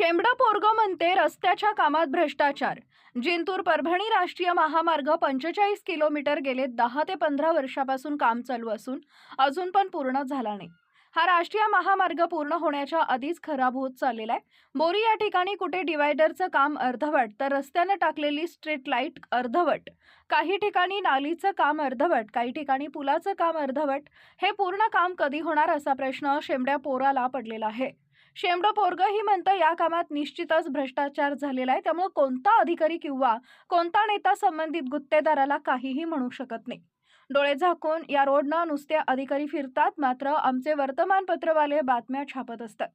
शेंबडा पोरगो म्हणते रस्त्याच्या कामात भ्रष्टाचार. जिंतूर परभणी राष्ट्रीय महामार्ग पंचेचाळीस किलोमीटर गेले दहा ते पंधरा वर्षापासून काम चालू असून अजून पण पूर्ण झाला नाही. हा राष्ट्रीय महामार्ग पूर्ण होण्याच्या आधीच खराब होत चाललेला आहे. बोरी या ठिकाणी कुठे डिवायडरचं काम अर्धवट तर रस्त्यानं टाकलेली स्ट्रीट लाइट अर्धवट. काही ठिकाणी नालीचं काम अर्धवट काही ठिकाणी पुलाचं काम अर्धवट. हे पूर्ण काम कधी होणार असा प्रश्न शेंबड्या पोराला पडलेला आहे. शेमडो पोरग ही म्हणतं या कामात निश्चितच भ्रष्टाचार झालेला आहे. त्यामुळे कोणता अधिकारी किंवा कोणता नेता संबंधित गुत्तेदाराला काहीही म्हणू शकत नाही. डोळे झाकून या रोडनं नुसते अधिकारी फिरतात मात्र आमचे वर्तमानपत्रवाले बातम्या छापत असतात.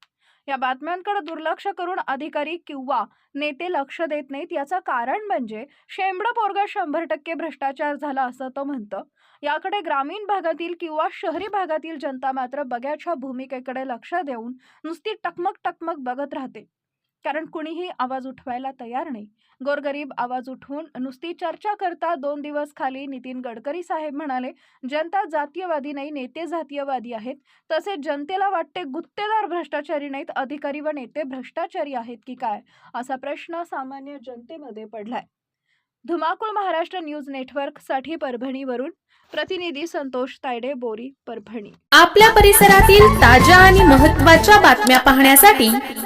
या बातम्यांकडे दुर्लक्ष करून अधिकारी किंवा नेते लक्ष देत नाहीत. याचं कारण म्हणजे शेंबडं पोरग शंभर टक्के भ्रष्टाचार झाला असं तो म्हणतं. याकडे ग्रामीण भागातील किंवा शहरी भागातील जनता मात्र बग्याच्या भूमिकेकडे लक्ष देऊन नुसती टकमक टकमक बघत राहते. कारण कुणीही आवाज उठवायला तयार नाही. गोरगरीब आवाज उठवून नुसती चर्चा करता दोन दिवस खाली नितीन गडकरी साहेब म्हणाले जनता जातीयवादी नाही नेते जातीयवादी आहेत. तसेच जनतेला वाटते गुत्तेदार भ्रष्टाचारी नाहीत अधिकारी व नेते भ्रष्टाचारी आहेत की काय? असा प्रश्न सामान्य जनतेमध्ये पडलाय. धुमाकूळ महाराष्ट्र न्यूज नेटवर्कसाठी परभणीवरून. प्रतिनिधी संतोष तायडे बोरी परभणी. आपल्या परिसरातील ताज्या आणि महत्त्वाच्या बातम्या पाहण्यासाठी